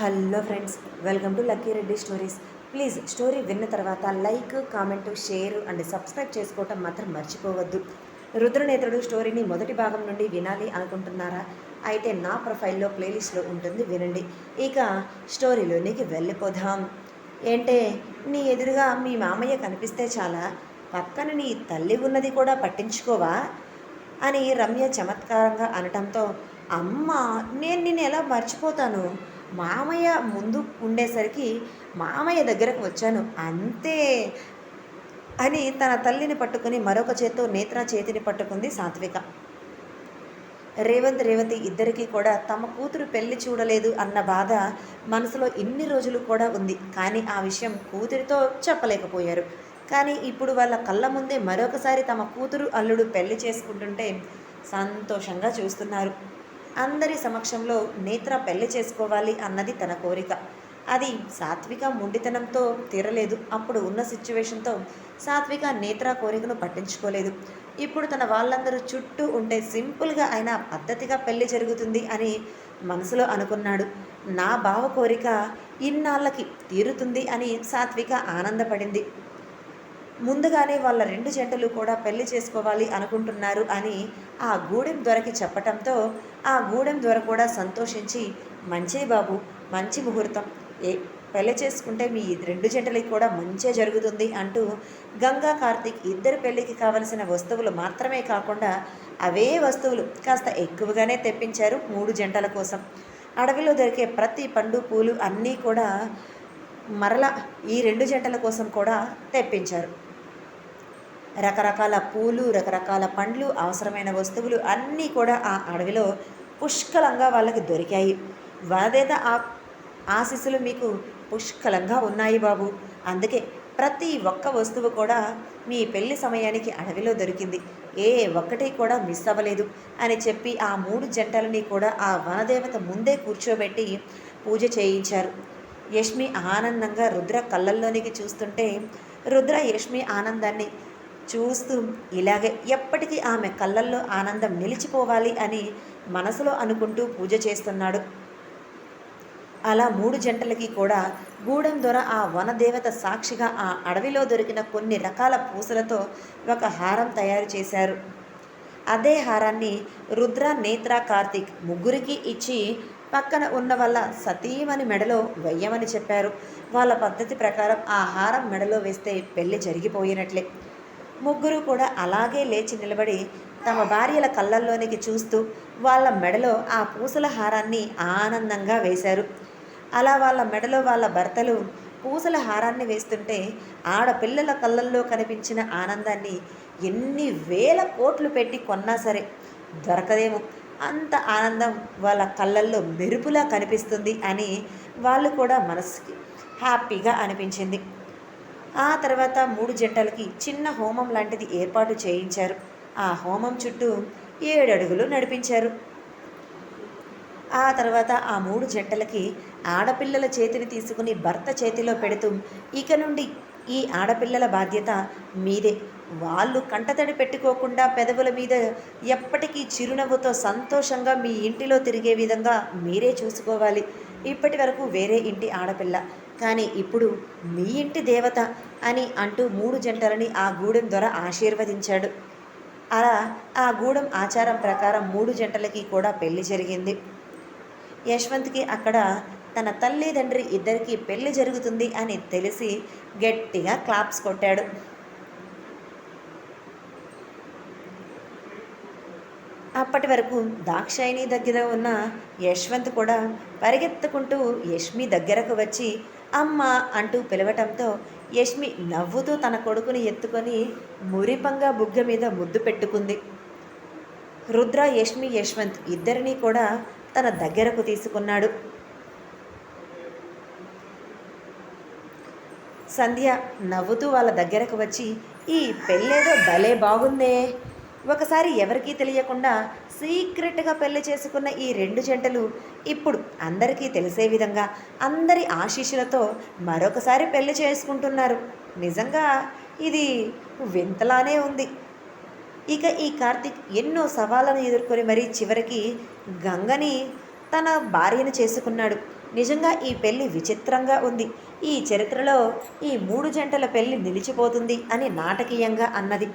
Hello friends welcome to lucky Reddy stories. Please story విన్న తర్వాత like comment share and subscribe చేసుకోవటం మాత్రం మర్చిపోవద్దు. రుద్రనేత్రుడు స్టోరీని మొదటి భాగం నుండి వినాలి అనుకుంటున్నారా? అయితే నా ప్రొఫైల్లో ప్లేలిస్ట్లో ఉంటుంది వినండి. ఇక స్టోరీలోనికి వెళ్ళిపోదాం. ఏంటే నీ ఎదురుగా మీ మామయ్య కనిపిస్తే చాలా పక్కన నీ తల్లి ఉన్నది కూడా పట్టించుకోవా? అని రమ్య చమత్కారంగా అనటంతో అమ్మ నేను నిన్ను ఎలా మర్చిపోతాను? మామయ్య ముందు ఉండేసరికి మామయ్య దగ్గరకు వచ్చాను. అంతే అని తన తల్లిని పట్టుకుని మరొక చేత్తో నేత్ర చేతిని పట్టుకుంది సాత్విక. రేవంత్ రేవతి ఇద్దరికీ కూడా తమ కూతురు పెళ్ళి చూడలేదు అన్న బాధ మనసులో ఇన్ని రోజులు కూడా ఉంది. కానీ ఆ విషయం కూతురితో చెప్పలేకపోయారు. కానీ ఇప్పుడు వాళ్ళ కళ్ళ ముందే మరొకసారి తమ కూతురు అల్లుడు పెళ్ళి చేసుకుంటుంటే సంతోషంగా చూస్తున్నారు. అందరి సమక్షంలో నేత్ర పెళ్ళి చేసుకోవాలి అన్నది తన కోరిక. అది సాత్విక మొండితనంతో తీరలేదు. అప్పుడు ఉన్న సిచ్యువేషన్తో సాత్విక నేత్ర కోరికను పట్టించుకోలేదు. ఇప్పుడు తన వాళ్ళందరూ చుట్టూ ఉంటే సింపుల్గా అయినా పద్ధతిగా పెళ్ళి జరుగుతుంది అని మనసులో అనుకున్నాడు. నా బావ కోరిక ఇన్నాళ్ళకి తీరుతుంది అని సాత్విక ఆనందపడింది. ముందుగానే వాళ్ళ రెండు జంటలు కూడా పెళ్ళి చేసుకోవాలి అనుకుంటున్నారు అని ఆ గూడెం దొరకి చెప్పటంతో ఆ గూడెం దొర కూడా సంతోషించి మంచి బాబు మంచి ముహూర్తం. ఏ పెళ్ళి చేసుకుంటే మీ రెండు జంటలకి కూడా మంచిగా జరుగుతుంది అంటూ గంగా కార్తీక్ ఇద్దరు పెళ్ళికి కావలసిన వస్తువులు మాత్రమే కాకుండా అవే వస్తువులు కాస్త ఎక్కువగానే తెప్పించారు మూడు జంటల కోసం. అడవిలో దొరికే ప్రతి పండు పూలు అన్నీ కూడా మరలా ఈ రెండు జంటల కోసం కూడా తెప్పించారు. రకరకాల పూలు రకరకాల పండ్లు అవసరమైన వస్తువులు అన్నీ కూడా ఆ అడవిలో పుష్కలంగా వాళ్ళకి దొరికాయి. వనదేత ఆ ఆశీస్సులు మీకు పుష్కలంగా ఉన్నాయి బాబు. అందుకే ప్రతి ఒక్క వస్తువు కూడా మీ పెళ్ళి సమయానికి అడవిలో దొరికింది. ఏ ఒక్కటి కూడా మిస్ అవ్వలేదు అని చెప్పి ఆ మూడు జంటలని కూడా ఆ వనదేవత ముందే కూర్చోబెట్టి పూజ చేయించారు. యష్మి ఆనందంగా రుద్ర కళ్ళల్లోనికి చూస్తుంటే రుద్ర యష్మి ఆనందాన్ని చూస్తూ ఇలాగే ఎప్పటికీ ఆమె కళ్ళల్లో ఆనందం నిలిచిపోవాలి అని మనసులో అనుకుంటూ పూజ చేస్తున్నాడు. అలా మూడు జంటలకి కూడా గూడెం దొర ఆ వనదేవత సాక్షిగా ఆ అడవిలో దొరికిన కొన్ని రకాల పూసలతో ఒక హారం తయారు చేశారు. అదే హారాన్ని రుద్ర నేత్ర కార్తిక్ ముగ్గురికి ఇచ్చి పక్కన ఉన్న వల్ల సతీమని మెడలో వెయ్యమని చెప్పారు. వాళ్ళ పద్ధతి ప్రకారం ఆ హారం మెడలో వేస్తే పెళ్ళి జరిగిపోయినట్లే. ముగ్గురు కూడా అలాగే లేచి నిలబడి తమ భార్యల కళ్ళల్లోనికి చూస్తూ వాళ్ళ మెడలో ఆ పూసల హారాన్ని ఆనందంగా వేశారు. అలా వాళ్ళ మెడలో వాళ్ళ భర్తలు పూసల హారాన్ని వేస్తుంటే ఆడపిల్లల కళ్ళల్లో కనిపించిన ఆనందాన్ని ఎన్ని వేల కోట్లు పెట్టి కొన్నా సరే దొరకదేమో. అంత ఆనందం వాళ్ళ కళ్ళల్లో మెరుపులా కనిపిస్తుంది అని వాళ్ళు కూడా మనసుకి హ్యాపీగా అనిపించింది. ఆ తర్వాత మూడు జంటలకి చిన్న హోమం లాంటిది ఏర్పాటు చేయించారు. ఆ హోమం చుట్టూ ఏడు అడుగులు నడిపించారు. ఆ తర్వాత ఆ మూడు జంటలకి ఆడపిల్లల చేతిని తీసుకుని భర్త చేతిలో పెడుతూ ఇక నుండి ఈ ఆడపిల్లల బాధ్యత మీదే. వాళ్ళు కంటతడి పెట్టుకోకుండా పెదవుల మీద ఎప్పటికీ చిరునవ్వుతో సంతోషంగా మీ ఇంటిలో తిరిగే విధంగా మీరే చూసుకోవాలి. ఇప్పటి వరకు వేరే ఇంటి ఆడపిల్ల కానీ ఇప్పుడు మీ ఇంటి దేవత అని అంటూ మూడు జంటలని ఆ గూడెం ద్వారా ఆశీర్వదించాడు. అలా ఆ గూడెం ఆచారం ప్రకారం మూడు జంటలకి కూడా పెళ్ళి జరిగింది. యశ్వంత్కి అక్కడ తన తల్లిదండ్రి ఇద్దరికి పెళ్ళి జరుగుతుంది అని తెలిసి గట్టిగా క్లాప్స్ కొట్టాడు. అప్పటి వరకు దాక్షాయిని దగ్గర ఉన్న యశ్వంత్ కూడా పరిగెత్తుకుంటూ యష్మి దగ్గరకు వచ్చి అమ్మ అంటూ పిలవటంతో యష్మి నవ్వుతూ తన కొడుకుని ఎత్తుకొని మురిపంగా బుగ్గ మీద ముద్దు పెట్టుకుంది. రుద్ర యష్మి యశ్వంత్ ఇద్దరినీ కూడా తన దగ్గరకు తీసుకున్నాడు. సంధ్య నవ్వుతూ వాళ్ళ దగ్గరకు వచ్చి ఈ పెళ్ళేదో భలే బాగుందే ఒకసారి ఎవరికీ తెలియకుండా సీక్రెట్గా పెళ్ళి చేసుకున్న ఈ రెండు జంటలు ఇప్పుడు అందరికీ తెలిసే విధంగా అందరి ఆశీస్సులతో మరొకసారి పెళ్ళి చేసుకుంటున్నారు. నిజంగా ఇది వింతలానే ఉంది. ఇక ఈ కార్తిక్ ఎన్నో సవాళ్ళను ఎదుర్కొని మరీ చివరికి గంగని తన భార్యను చేసుకున్నాడు. నిజంగా ఈ పెళ్ళి విచిత్రంగా ఉంది. ఈ చరిత్రలో ఈ మూడు జంటల పెళ్ళి నిలిచిపోతుంది అని నాటకీయంగా అన్నది.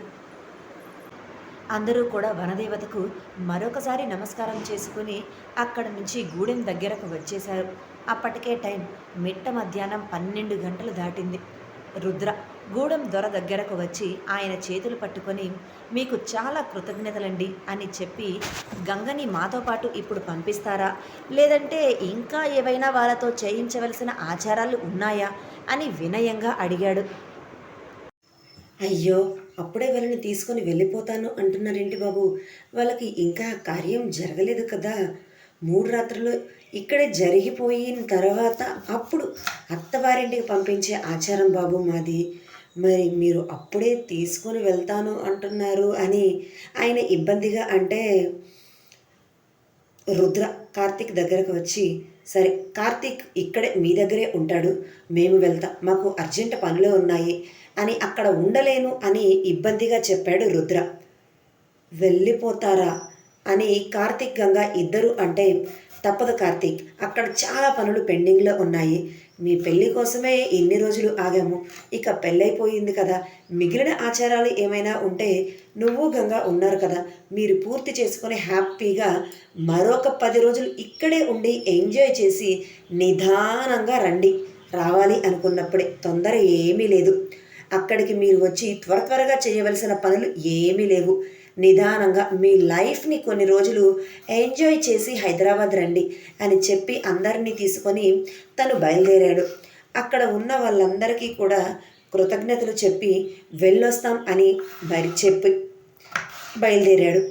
అందరూ కూడా వనదేవతకు మరొకసారి నమస్కారం చేసుకుని అక్కడ నుంచి గూడెం దగ్గరకు వచ్చేశారు. అప్పటికే టైం. మిట్ట మధ్యాహ్నం పన్నెండు గంటలు దాటింది. రుద్ర గూడెం దొర దగ్గరకు వచ్చి ఆయన చేతులు పట్టుకొని మీకు చాలా కృతజ్ఞతలండి అని చెప్పి గంగని మాతో పాటు ఇప్పుడు పంపిస్తారా? లేదంటే ఇంకా ఏవైనా వాళ్ళతో చేయించవలసిన ఆచారాలు ఉన్నాయా? అని వినయంగా అడిగాడు. అయ్యో అప్పుడే వాళ్ళని తీసుకొని వెళ్ళిపోతాను అంటున్నారేంటి బాబు? వాళ్ళకి ఇంకా కార్యం జరగలేదు కదా. మూడు రాత్రులు ఇక్కడే జరిగిపోయిన తర్వాత అప్పుడు అత్తవారింటికి పంపించే ఆచారం బాబు మాది. మరి మీరు అప్పుడే తీసుకొని వెళ్తాను అంటున్నారు అని ఆయన ఇబ్బందిగా అంటే రుద్ర కార్తీక్ దగ్గరకు వచ్చి సరే కార్తీక్ ఇక్కడే మీ దగ్గరే ఉంటాడు మేము వెళ్తాం మాకు అర్జెంట్ పనులు ఉన్నాయి. అని అక్కడ ఉండలేను అని ఇబ్బందిగా చెప్పాడు రుద్ర. వెళ్ళిపోతారా? అని కార్తీక్ గంగా ఇద్దరు అంటే తప్పదు కార్తీక్. అక్కడ చాలా పనులు పెండింగ్లో ఉన్నాయి. మీ పెళ్ళి కోసమే ఇన్ని రోజులు ఆగాము. ఇక పెళ్ళైపోయింది కదా. మిగిలిన ఆచారాలు ఏమైనా ఉంటే నువ్వు గంగా ఉన్నారు కదా. మీరు పూర్తి చేసుకొని హ్యాపీగా మరొక పది రోజులు ఇక్కడే ఉండి ఎంజాయ్ చేసి నిదానంగా రండి. రావాలి అనుకున్నప్పుడే తొందర ఏమీ లేదు. అక్కడికి మీరు వచ్చి త్వర త్వరగా చేయవలసిన పనులు ఏమీ లేవు. నిదానంగా మీ లైఫ్ని కొన్ని రోజులు ఎంజాయ్ చేసి హైదరాబాద్ రండి అని చెప్పి అందరినీ తీసుకొని తను బయలుదేరాడు. అక్కడ ఉన్న వాళ్ళందరికీ కూడా కృతజ్ఞతలు చెప్పి వెళ్ళొస్తాం అని మరి చెప్పి బయలుదేరాడు.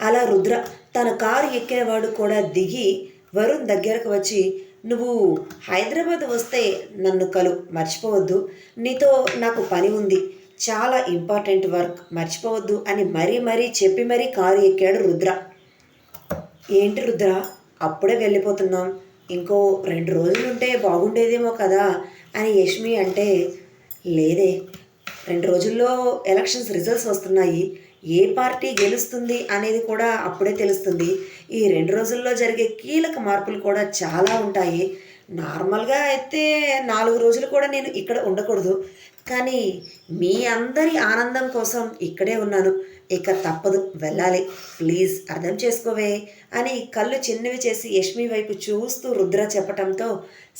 అలా రుద్ర తన కారు ఎక్కినవాడు కూడా దిగి వరుణ్ దగ్గరకు వచ్చి నువ్వు హైదరాబాద్ వస్తే నన్ను కలు మర్చిపోవద్దు. నీతో నాకు పని ఉంది. చాలా ఇంపార్టెంట్ వర్క్ మర్చిపోవద్దు అని మరీ మరీ చెప్పి మరీ కారు ఎక్కాడు రుద్ర. ఏంటి రుద్ర? అప్పుడే వెళ్ళిపోతున్నాం. ఇంకో రెండు రోజులు ఉంటే బాగుండేదేమో కదా అని యష్మి అంటే లేదే. రెండు రోజుల్లో ఎలక్షన్స్ రిజల్ట్స్ వస్తున్నాయి. ఏ పార్టీ గెలుస్తుంది అనేది కూడా అప్పుడే తెలుస్తుంది. ఈ రెండు రోజుల్లో జరిగే కీలక మార్పులు కూడా చాలా ఉంటాయి. నార్మల్గా అయితే నాలుగు రోజులు కూడా నేను ఇక్కడ ఉండకూడదు. కానీ మీ అందరి ఆనందం కోసం ఇక్కడే ఉన్నాను. ఇక తప్పదు వెళ్ళాలి. ప్లీజ్ అర్థం చేసుకోవే అని కళ్ళు చిన్నవి చేసి యష్మి వైపు చూస్తూ రుద్ర చెప్పటంతో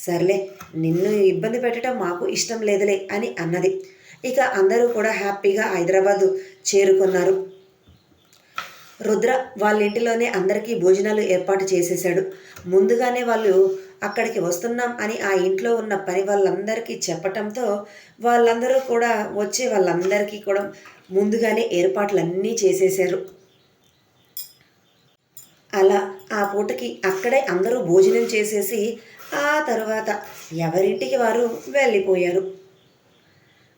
సర్లే నిన్ను ఇబ్బంది పెట్టడం మాకు ఇష్టం లేదులే అని అన్నది. ఇక అందరూ కూడా హ్యాపీగా హైదరాబాదు చేరుకున్నారు. రుద్ర వాళ్ళ ఇంటిలోనే అందరికీ భోజనాలు ఏర్పాటు చేసేశాడు. ముందుగానే వాళ్ళు అక్కడికి వస్తున్నాం అని ఆ ఇంట్లో ఉన్న పని వాళ్ళందరికీ చెప్పటంతో వాళ్ళందరూ కూడా వచ్చే వాళ్ళందరికీ కూడా ముందుగానే ఏర్పాట్లన్నీ చేసేశారు. అలా ఆ పూటకి అక్కడే అందరూ భోజనం చేసేసి ఆ తర్వాత ఎవరింటికి వారు వెళ్ళిపోయారు.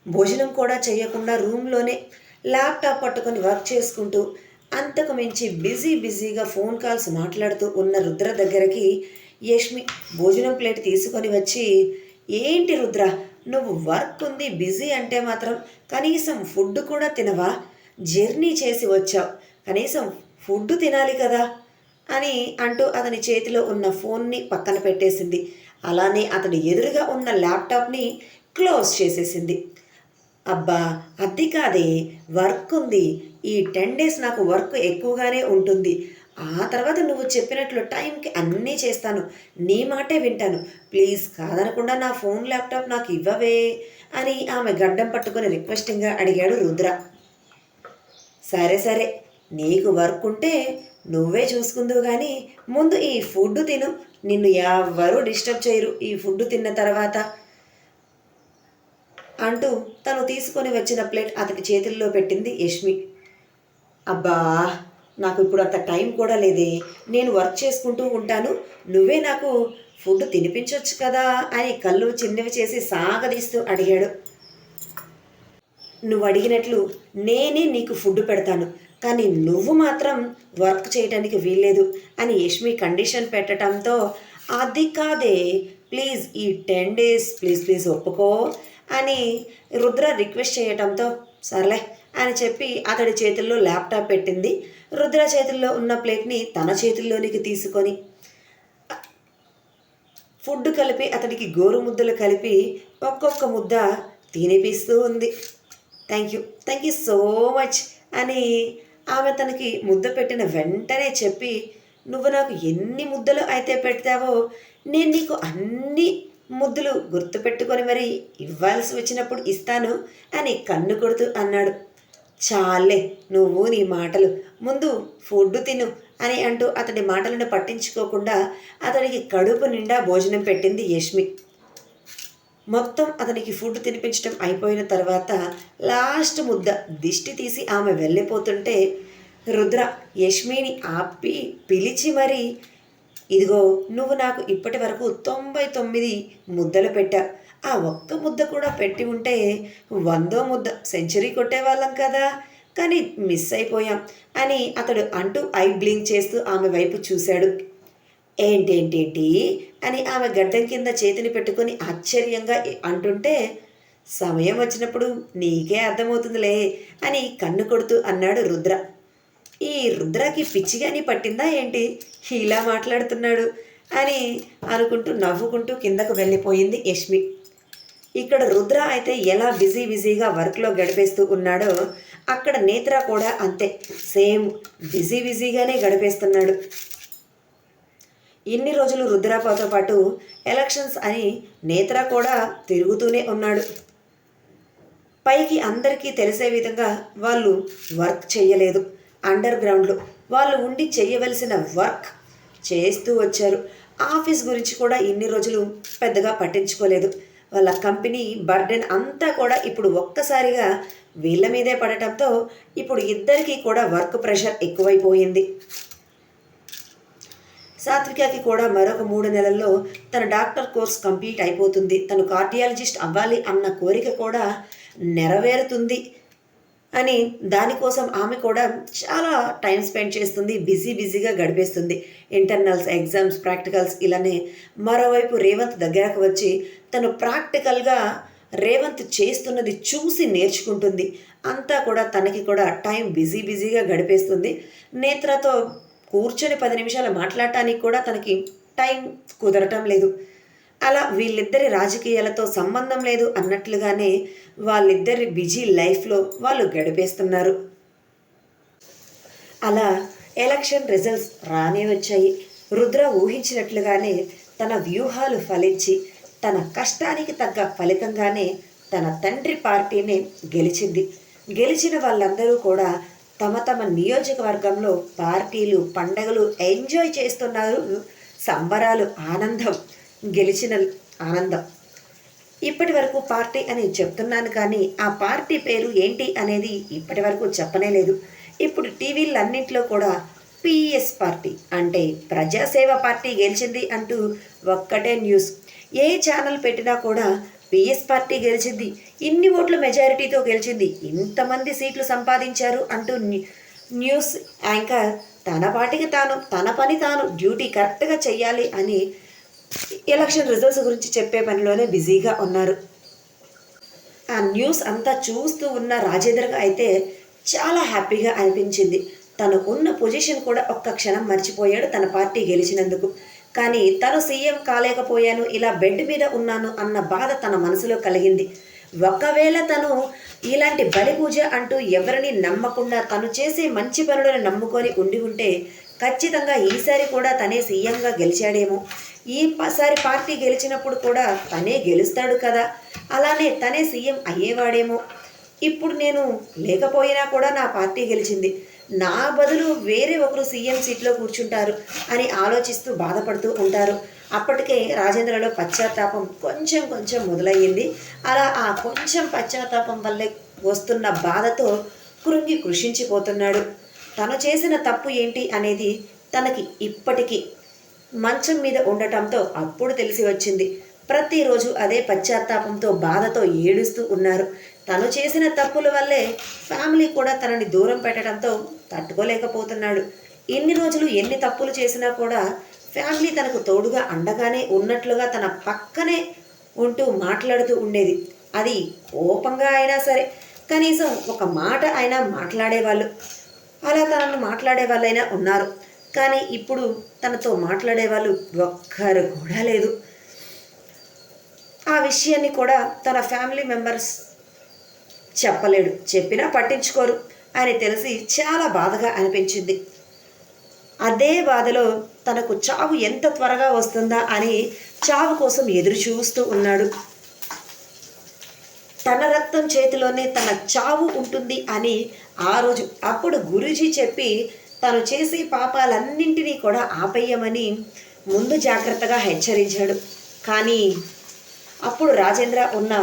భోజనం కూడా చేయకుండా రూమ్లోనే ల్యాప్టాప్ పట్టుకొని వర్క్ చేసుకుంటూ అంతకు మించి బిజీ బిజీగా ఫోన్ కాల్స్ మాట్లాడుతూ ఉన్న రుద్ర దగ్గరికి యష్మి భోజనం ప్లేట్ తీసుకొని వచ్చి ఏంటి రుద్ర నువ్వు వర్క్ ఉంది బిజీ అంటే మాత్రం కనీసం ఫుడ్ కూడా తినవా? జర్నీ చేసి వచ్చావు కనీసం ఫుడ్ తినాలి కదా అని అంటూ అతని చేతిలో ఉన్న ఫోన్ని పక్కన పెట్టేసింది. అలానే అతని ఎదురుగా ఉన్న ల్యాప్టాప్ని క్లోజ్ చేసేసింది. అబ్బా అది కాదే వర్క్ ఉంది. ఈ టెన్ డేస్ నాకు వర్క్ ఎక్కువగానే ఉంటుంది. ఆ తర్వాత నువ్వు చెప్పినట్లు టైంకి అన్నీ చేస్తాను. నీ మాటే వింటాను. ప్లీజ్ కాదనకుండా నా ఫోన్ ల్యాప్టాప్ నాకు ఇవ్వవే అని ఆమె గడ్డం పట్టుకుని రిక్వెస్టింగ్గా అడిగాడు రుద్ర. సరే సరే. నీకు వర్క్ ఉంటే నువ్వే చూసుకుందువు కానీ ముందు ఈ ఫుడ్ తిను. నిన్ను ఎవరు డిస్టర్బ్ చేయరు. ఈ ఫుడ్ తిన్న తర్వాత అంటూ తను తీసుకొని వచ్చిన ప్లేట్ అతని చేతుల్లో పెట్టింది యష్మి. అబ్బా నాకు ఇప్పుడు అంత టైం కూడా లేదే. నేను వర్క్ చేసుకుంటూ ఉంటాను. నువ్వే నాకు ఫుడ్ తినిపించవచ్చు కదా అని కళ్ళు చిన్నవి చేసి సాగదీస్తూ అడిగాడు. నువ్వు అడిగినట్లు నేనే నీకు ఫుడ్ పెడతాను. కానీ నువ్వు మాత్రం వర్క్ చేయడానికి వీల్లేదు అని యష్మి కండిషన్ పెట్టడంతో అది కాదే ప్లీజ్ ఈ టెన్ డేస్ ప్లీజ్ ప్లీజ్ ఒప్పుకో. అని రుద్ర రిక్వెస్ట్ చేయటంతో సర్లే అని చెప్పి అతడి చేతుల్లో ల్యాప్టాప్ పెట్టింది. రుద్ర చేతుల్లో ఉన్న ప్లేట్ని తన చేతుల్లోనికి తీసుకొని ఫుడ్ కలిపి అతడికి గోరు ముద్దలు కలిపి ఒక్కొక్క ముద్ద తినిపిస్తూ ఉంది. Thank you. Thank you so much అని ఆమె తనకి ముద్ద పెట్టిన వెంటనే చెప్పి నువ్వు నాకు ఎన్ని ముద్దలు అయితే పెడతావో నేను నీకు అన్నీ ముద్దులు గుర్తుపెట్టుకొని మరి ఇవ్వాల్సి వచ్చినప్పుడు ఇస్తాను అని కన్ను కొడుతూ అన్నాడు. చాలే నువ్వు నీ మాటలు. ముందు ఫుడ్ తిను అని అంటూ అతడి మాటలను పట్టించుకోకుండా అతడికి కడుపు నిండా భోజనం పెట్టింది యష్మి. మొత్తం అతనికి ఫుడ్ తినిపించడం అయిపోయిన తర్వాత లాస్ట్ ముద్ద దిష్టి తీసి ఆమె వెళ్ళిపోతుంటే రుద్ర యష్మిని ఆపి పిలిచి మరి ఇదిగో నువ్వు నాకు ఇప్పటి వరకు తొంభై తొమ్మిది ముద్దలు పెట్టా. ఆ ఒక్క ముద్ద కూడా పెట్టి ఉంటే వందో ముద్ద సెంచరీ కొట్టేవాళ్ళం కదా. కానీ మిస్ అయిపోయాం అని అతడు అంటూ ఐ బ్లింక్ చేస్తూ ఆమె వైపు చూశాడు. ఏంటేంటేంటి అని ఆమె గడ్డం కింద చేతిని పెట్టుకొని ఆశ్చర్యంగా అంటుంటే సమయం వచ్చినప్పుడు నీకే అర్థమవుతుందిలే అని కన్ను కొడుతూ అన్నాడు రుద్ర. ఈ రుద్రకి పిచ్చిగాని పట్టిందా ఏంటి? ఇలా మాట్లాడుతున్నాడు అని అనుకుంటూ నవ్వుకుంటూ కిందకు వెళ్ళిపోయింది యష్మి. ఇక్కడ రుద్ర అయితే ఎలా బిజీ బిజీగా వర్క్లో గడిపేస్తూ ఉన్నాడో అక్కడ నేత్ర కూడా అంతే. సేమ్ బిజీ బిజీగానే గడిపేస్తున్నాడు. ఇన్ని రోజులు రుద్రాపాతో పాటు ఎలక్షన్స్ అని నేత్ర కూడా తిరుగుతూనే ఉన్నాడు. పైకి అందరికీ తెలిసే విధంగా వాళ్ళు వర్క్ చేయలేదు. అండర్ గ్రౌండ్లో వాళ్ళు ఉండి చేయవలసిన వర్క్ చేస్తూ వచ్చారు. ఆఫీస్ గురించి కూడా ఇన్ని రోజులు పెద్దగా పట్టించుకోలేదు. వాళ్ళ కంపెనీ బర్డెన్ అంతా కూడా ఇప్పుడు ఒక్కసారిగా వీళ్ళ మీదే పడటంతో ఇప్పుడు ఇద్దరికీ కూడా వర్క్ ప్రెషర్ ఎక్కువైపోయింది. సాత్వికకి కూడా మరొక మూడు నెలల్లో తన డాక్టర్ కోర్స్ కంప్లీట్ అయిపోతుంది. తను కార్డియాలజిస్ట్ అవ్వాలి అన్న కోరిక కూడా నెరవేరుతుంది. అని దానికోసం ఆమె కూడా చాలా టైం స్పెండ్ చేస్తుంది బిజీ బిజీగా గడిపేస్తుంది. ఇంటర్నల్స్ ఎగ్జామ్స్ ప్రాక్టికల్స్ ఇలానే మరోవైపు రేవంత్ దగ్గరకు వచ్చి తను ప్రాక్టికల్గా రేవంత్ చేస్తున్నది చూసి నేర్చుకుంటుంది. అంతా కూడా తనకి కూడా టైం బిజీ బిజీగా గడిపేస్తుంది. నేత్రతో కూర్చొని పది నిమిషాలు మాట్లాడటానికి కూడా తనకి టైం కుదరటం లేదు. అలా వీళ్ళిద్దరి రాజకీయాలతో సంబంధం లేదు అన్నట్లుగానే వాళ్ళిద్దరి బిజీ లైఫ్లో వాళ్ళు గడిపేస్తున్నారు. అలా ఎలక్షన్ రిజల్ట్స్ రానే వచ్చాయి. రుద్ర ఊహించినట్లుగానే తన వ్యూహాలు ఫలించి తన కష్టానికి తగ్గ ఫలితంగానే తన తండ్రి పార్టీని గెలిచింది. గెలిచిన వాళ్ళందరూ కూడా తమ తమ నియోజకవర్గంలో పార్టీలు పండగలు ఎంజాయ్ చేస్తున్నారు. సంబరాలు ఆనందం. గెలిచిన ఆనందం. ఇప్పటి వరకు పార్టీ అని చెప్తున్నాను కానీ ఆ పార్టీ పేరు ఏంటి అనేది ఇప్పటి వరకు చెప్పనే లేదు. ఇప్పుడు టీవీలన్నింటిలో కూడా పిఎస్ పార్టీ అంటే ప్రజాసేవ పార్టీ గెలిచింది అంటూ ఒక్కటే న్యూస్. ఏ ఛానల్ పెట్టినా కూడా పిఎస్ పార్టీ గెలిచింది. ఇన్ని ఓట్ల మెజారిటీతో గెలిచింది. ఇంతమంది సీట్లు సంపాదించారు అంటూ న్యూ- న్యూస్ యాంకర్ తన పాటికి తాను తన పని తాను డ్యూటీ కరెక్ట్గా చెయ్యాలి అని ఎలక్షన్ రిజల్ట్స్ గురించి చెప్పే పనిలోనే బిజీగా ఉన్నారు. ఆ న్యూస్ అంతా చూస్తూ ఉన్న రాజేంద్రకు అయితే చాలా హ్యాపీగా అనిపించింది. తను ఉన్న పొజిషన్ కూడా ఒక్క క్షణం మర్చిపోయాడు తన పార్టీ గెలిచినందుకు. కానీ తను సీఎం కాలేకపోయాను ఇలా బెడ్ మీద ఉన్నాను అన్న బాధ తన మనసులో కలిగింది. ఒకవేళ తను ఇలాంటి బలి పూజ అంటూ ఎవరిని నమ్మకుండా తను చేసే మంచి పనులను నమ్ముకొని ఉండి ఉంటే ఖచ్చితంగా ఈసారి కూడా తనే సీఎంగా గెలిచాడేమో. ఈ పార్టీ గెలిచినప్పుడు కూడా తనే గెలుస్తాడు కదా. అలానే తనే సీఎం అయ్యేవాడేమో. ఇప్పుడు నేను లేకపోయినా కూడా నా పార్టీ గెలిచింది. నా బదులు వేరే ఒకరు సీఎం సీట్లో కూర్చుంటారు అని ఆలోచిస్తూ బాధపడుతూ ఉంటారు. అప్పటికే రాజేంద్రలో పశ్చాత్తాపం కొంచెం కొంచెం మొదలయ్యింది. అలా ఆ కొంచెం పశ్చాత్తాపం వల్లే వస్తున్న బాధతో కృంగి కృషించిపోతున్నాడు. తను చేసిన తప్పు ఏంటి అనేది తనకి ఇప్పటికీ మంచం మీద ఉండటంతో అప్పుడు తెలిసి వచ్చింది. ప్రతిరోజు అదే పశ్చాత్తాపంతో బాధతో ఏడుస్తూ ఉన్నారు. తను చేసిన తప్పుల వల్లే ఫ్యామిలీ కూడా తనని దూరం పెట్టడంతో తట్టుకోలేకపోతున్నాడు. ఇన్ని రోజులు ఎన్ని తప్పులు చేసినా కూడా ఫ్యామిలీ తనకు తోడుగా అండగానే ఉన్నట్లుగా తన పక్కనే ఉంటూ మాట్లాడుతూ ఉండేది. అది కోపంగా అయినా సరే కనీసం ఒక మాట అయినా మాట్లాడేవాళ్ళు. అలా తనను మాట్లాడే వాళ్ళైనా ఉన్నారు. కానీ ఇప్పుడు తనతో మాట్లాడే వాళ్ళు ఒక్కరు కూడా లేదు. ఆ విషయాన్ని కూడా తన ఫ్యామిలీ మెంబర్స్ చెప్పలేడు. చెప్పినా పట్టించుకోరు. అని తెలిసి చాలా బాధగా అనిపించింది. అదే బాధలో తనకు చావు ఎంత త్వరగా వస్తుందా అని చావు కోసం ఎదురు చూస్తూ ఉన్నాడు. తన రక్తం చేతిలోనే తన చావు ఉంటుంది అని ఆ రోజు అప్పుడు గురూజీ చెప్పి తను చేసే పాపాలన్నింటినీ కూడా ఆపేయమని ముందు జాగ్రత్తగా హెచ్చరించాడు. కానీ అప్పుడు రాజేంద్ర ఉన్న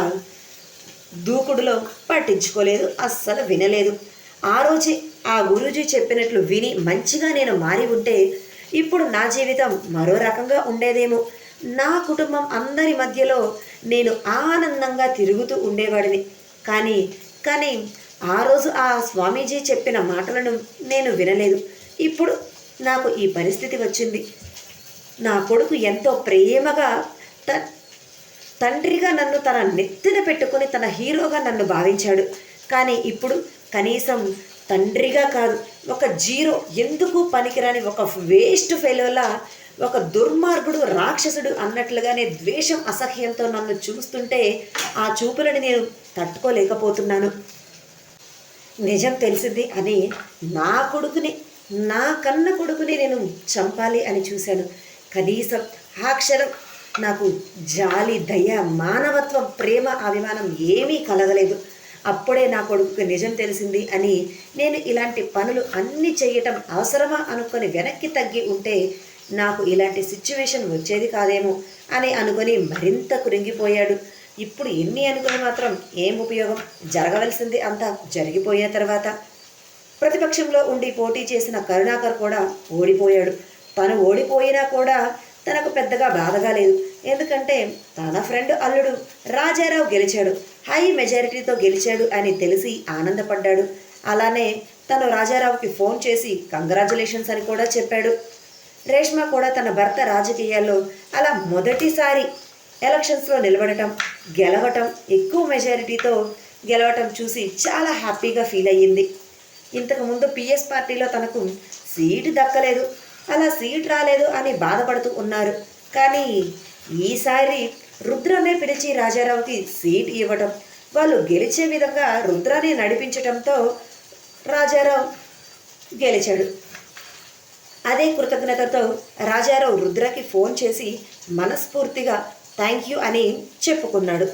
దూకుడులో పట్టించుకోలేదు అస్సలు వినలేదు. ఆ రోజే ఆ గురూజీ చెప్పినట్లు విని మంచిగా నేను మారి ఉంటే ఇప్పుడు నా జీవితం మరో రకంగా ఉండేదేమో. నా కుటుంబం అందరి మధ్యలో నేను ఆనందంగా తిరుగుతూ ఉండేవాడిని. కానీ కానీ ఆ రోజు ఆ స్వామీజీ చెప్పిన మాటలను నేను వినలేదు. ఇప్పుడు నాకు ఈ పరిస్థితి వచ్చింది. నా కొడుకు ఎంతో ప్రేమగా త తండ్రిగా నన్ను తన నెత్తిన పెట్టుకుని తన హీరోగా నన్ను భావించాడు. కానీ ఇప్పుడు కనీసం తండ్రిగా కాదు ఒక జీరో. ఎందుకు పనికిరాని ఒక వేస్ట్ ఫెలోలా ఒక దుర్మార్గుడు రాక్షసుడు అన్నట్లుగానే ద్వేషం అసహ్యంతో నన్ను చూస్తుంటే ఆ చూపులని నేను తట్టుకోలేకపోతున్నాను. నిజం తెలిసింది అని నా కొడుకుని నా కన్న కొడుకుని నేను చంపాలి అని చూశాను. కనీసం ఆ క్షణం నాకు జాలి దయ మానవత్వం ప్రేమ అభిమానం ఏమీ కలగలేదు. అప్పుడే నా కొడుకుకి నిజం తెలిసింది అని నేను ఇలాంటి పనులు అన్నీ చేయటం అవసరమా అనుకొని వెనక్కి తగ్గి ఉంటే నాకు ఇలాంటి సిచ్యువేషన్ వచ్చేది కాదేమో అని అనుకొని మరింత కురింగిపోయాడు. ఇప్పుడు ఎన్ని అనుకుని మాత్రం ఏం ఉపయోగం? జరగవలసింది అంతా జరిగిపోయిన తర్వాత. ప్రతిపక్షంలో ఉండి పోటీ చేసిన కరుణాకర్ కూడా ఓడిపోయాడు. తను ఓడిపోయినా కూడా తనకు పెద్దగా బాధగా లేదు. ఎందుకంటే తన ఫ్రెండ్ అల్లుడు రాజారావు గెలిచాడు. హై మెజారిటీతో గెలిచాడు అని తెలిసి ఆనందపడ్డాడు. అలానే తను రాజారావుకి ఫోన్ చేసి కంగ్రాచులేషన్స్ అని కూడా చెప్పాడు. రేష్మ కూడా తన భర్త రాజకీయాల్లో అలా మొదటిసారి ఎలక్షన్స్లో నిలబడటం గెలవటం ఎక్కువ మెజారిటీతో గెలవటం చూసి చాలా హ్యాపీగా ఫీల్ అయ్యింది. ఇంతకుముందు పిఎస్ పార్టీలో తనకు సీటు దక్కలేదు అలా సీట్ రాలేదు అని బాధపడుతూ ఉన్నారు. కానీ ఈసారి రుద్రనే పిలిచి రాజారావుకి సీట్ ఇవ్వటం వాళ్ళు గెలిచే విధంగా రుద్రాన్ని నడిపించటంతో రాజారావు గెలిచాడు. అదే కృతజ్ఞతతో రాజారావు రుద్రకి ఫోన్ చేసి మనస్ఫూర్తిగా థ్యాంక్ యూ అని చెప్పుకున్నాడు.